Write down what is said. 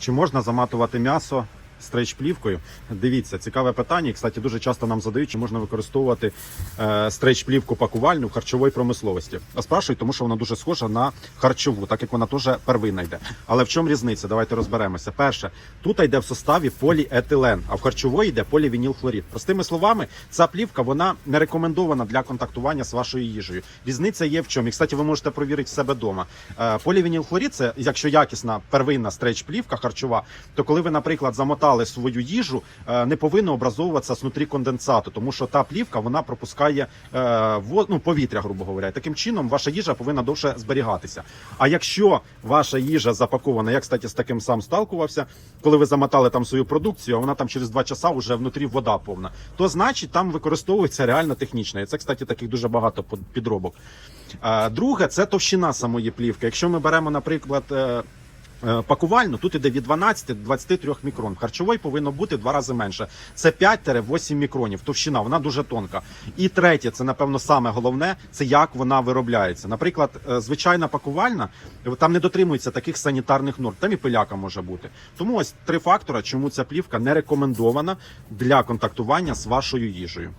Чи можна заматувати м'ясо стрейч-плівкою? Дивіться, цікаве питання. Кстати, дуже часто нам задають, чи можна використовувати е, стрейч-плівку пакувальну в харчовій промисловості. А спрашують, тому що вона дуже схожа на харчову, так як вона теж первинна йде. Але в чому різниця? Давайте розберемося. Перше, тут йде в составі поліетилен, а в харчової йде полівінілхлорид. Простими словами, ця плівка вона не рекомендована для контактування з вашою їжею. Різниця є в чому. І, кстати, ви можете провірити себе вдома. Е, полівінілхлорид – це якщо якісна первинна стрейч-плівка харчова, то коли ви, наприклад, замотали свою їжу, е, не повинно образовуватися знутрі конденсату, тому що та плівка вона пропускає е, ну, повітря, грубо говоря. Таким чином, ваша їжа повинна довше зберігатися. А якщо ваша їжа запакована, я кстати з таким сам сталкувався, коли ви замотали там свою продукцію, а вона там через два часа вже внутрі вода повна, то значить там використовується реально технічна. І це, кстати, таких дуже багато підробок. Е, Друге, це товщина самої плівки. Якщо ми беремо, наприклад. Е, Пакувально тут іде від 12 до 23 мікрон. Харчової повинно бути в два рази менше. Це 5-8 мікронів. Товщина, вона дуже тонка. І третє, це напевно саме головне, це як вона виробляється. Наприклад, е, звичайна пакувальна, е, там не дотримується таких санітарних норм. Там і пиляка може бути. Тому ось три фактора, чому ця плівка не рекомендована для контактування з вашою їжею.